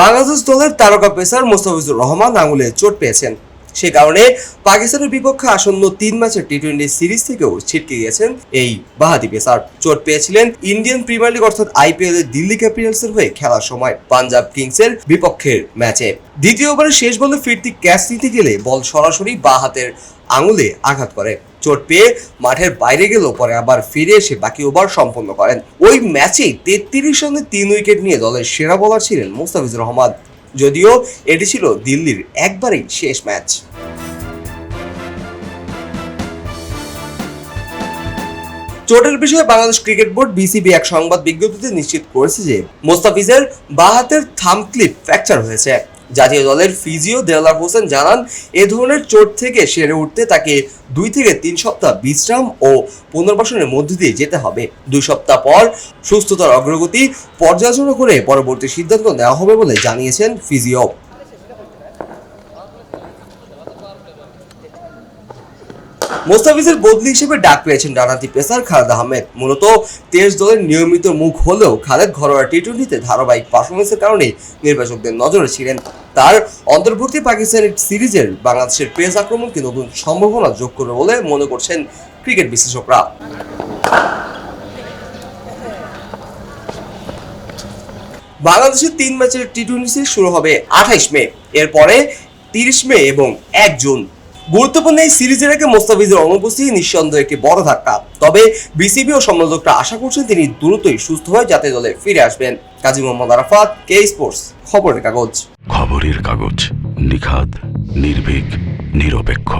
বাংলাদেশ দলের তারকা পেসার মোস্তাফিজুর রহমান আঙুলে চোট পেয়েছেন। সে কারণে পাকিস্তানের বিপক্ষে আসন্ন তিন ম্যাচের টি টোয়েন্টি সিরিজ থেকেও ছিটকে গিয়েছেন এই বাহাদি পেসার চোট পেয়েছিলেন ইন্ডিয়ান প্রিমিয়ার লিগ অর্থাৎ আইপিএল এর দিল্লি ক্যাপিটালসের হয়ে খেলার সময় পাঞ্জাব কিংসের বিপক্ষের ম্যাচে। দ্বিতীয় ওভারে শেষ বলে ফিরতি ক্যাচ নিতে গেলে বল সরাসরি বাঁ হাতের আঙুলে আঘাত করে। চোট পেয়ে মাঠের বাইরে গেলেও পরে আবার ফিরে এসে বাকি ওভার সম্পন্ন করেন। ওই ম্যাচেই তেত্রিশ রানে তিন উইকেট নিয়ে দলের সেরা বোলার ছিলেন মুস্তাফিজুর রহমান। যদিও এটি ছিল দিল্লির একবারেই শেষ ম্যাচ। চোটের বিষয়ে বাংলাদেশ ক্রিকেট বোর্ড বিসিবি এক সংবাদ বিজ্ঞপ্তিতে নিশ্চিত করেছে যে মোস্তাফিজের বাহাতের থামক্লিপ থাম ক্লিপ ফ্র্যাকচার হয়েছে। জাতীয় দলের ফিজিও দেলার হোসেন জানান, এ ধরনের চোট থেকে সেরে উঠতে তাকে দুই থেকে তিন সপ্তাহ বিশ্রাম ও পুনর্বাসনের মধ্য দিয়ে যেতে হবে। দুই সপ্তাহ পর সুস্থতার অগ্রগতি পর্যালোচনা করে পরবর্তী সিদ্ধান্ত নেওয়া হবে বলে জানিয়েছেন ফিজিও। মোস্তাফিজের বদলি হিসেবে ডাক পেয়েছেন ডানাতি পেসার খালেদ আহমেদ। মূলত তেজ দলের নিয়মিত মুখ হলেও খালেদ ঘরোয়া টি টোয়েন্টিতে ধারাবাহিক পারফরমেন্সের কারণে নির্বাচকদের নজরে ছিলেন। তার অন্তর্ভুক্তি পাকিস্তানের সিরিজের বাংলাদেশের পেস আক্রমণকে নতুন সম্ভাবনা যোগ করবে বলে মনে করছেন ক্রিকেট বিশেষজ্ঞরা বাংলাদেশের তিন ম্যাচের টি টোয়েন্টি সিরিজ শুরু হবে আঠাইশ মে। এরপরে তিরিশ মে এবং এক জুন গুরুত্বপূর্ণ এই সিরিজের আগে মোস্তাফিজের অনুপস্থিতি নিঃসন্দেহে একটি বড় ধাক্কা। তবে বিসিবি ও সমালোচকরা আশা করছেন তিনি দ্রুতই সুস্থ হয়ে জাতীয় দলে ফিরে আসবেন। কাজী মোহাম্মদ আরাফাত, কে স্পোর্টস, খবরের কাগজ। খবরের কাগজ নিখাদ, নির্ভীক, নিরপেক্ষ।